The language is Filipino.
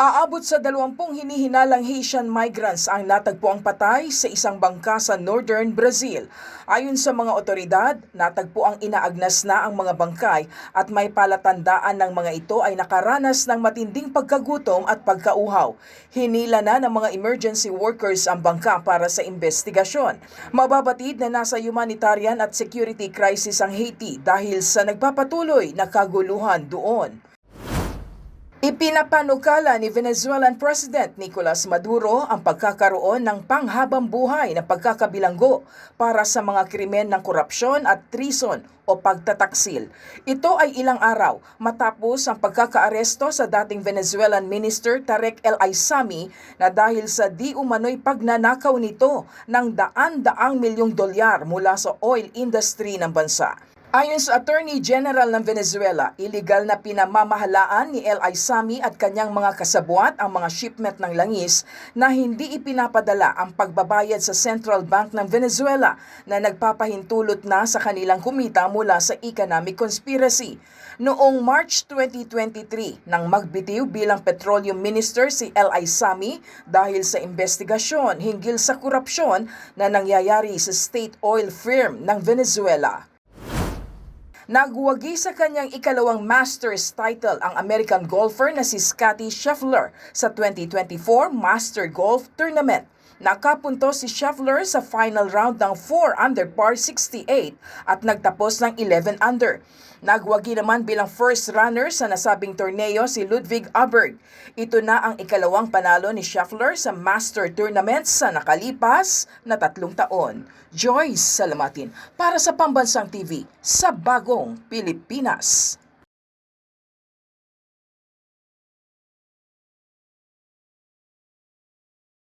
Aabot sa dalawampung hinihinalang Haitian migrants ang natagpuang patay sa isang bangka sa northern Brazil. Ayon sa mga otoridad, natagpo ang inaagnas na ang mga bangkay at may palatandaan ng mga ito ay nakaranas ng matinding pagkagutom at pagkauhaw. Hinila na ng mga emergency workers ang bangka para sa investigasyon. Mababatid na nasa humanitarian at security crisis ang Haiti dahil sa nagpapatuloy na kaguluhan doon. Ipinapanukala ni Venezuelan President Nicolas Maduro ang pagkakaroon ng panghabang buhay na pagkakabilanggo para sa mga krimen ng korupsyon at treason o pagtataksil. Ito ay ilang araw matapos ang pagkakaaresto sa dating Venezuelan Minister Tarek El Aissami na dahil sa di umano'y pagnanakaw nito ng daan-daang milyong dolyar mula sa oil industry ng bansa. Ayon sa Attorney General ng Venezuela, illegal na pinamamahalaan ni El Aissami at kanyang mga kasabwat ang mga shipment ng langis na hindi ipinapadala ang pagbabayad sa Central Bank ng Venezuela na nagpapahintulot na sa kanilang kumita mula sa economic conspiracy. Noong March 2023, nang magbitiw bilang Petroleum Minister si El Aissami dahil sa investigasyon hinggil sa korupsyon na nangyayari sa state oil firm ng Venezuela. Nagwagi sa kanyang ikalawang Masters title ang American golfer na si Scottie Scheffler sa 2024 Master Golf Tournament. Nakapunto si Scheffler sa final round ng 4 under par 68 at nagtapos ng 11 under. Nagwagi naman bilang first runner sa nasabing torneo si Ludwig Aberg. Ito na ang ikalawang panalo ni Scheffler sa Master Tournament sa nakalipas na tatlong taon. Joyce Salamatin para sa Pambansang TV sa Bagong Pilipinas.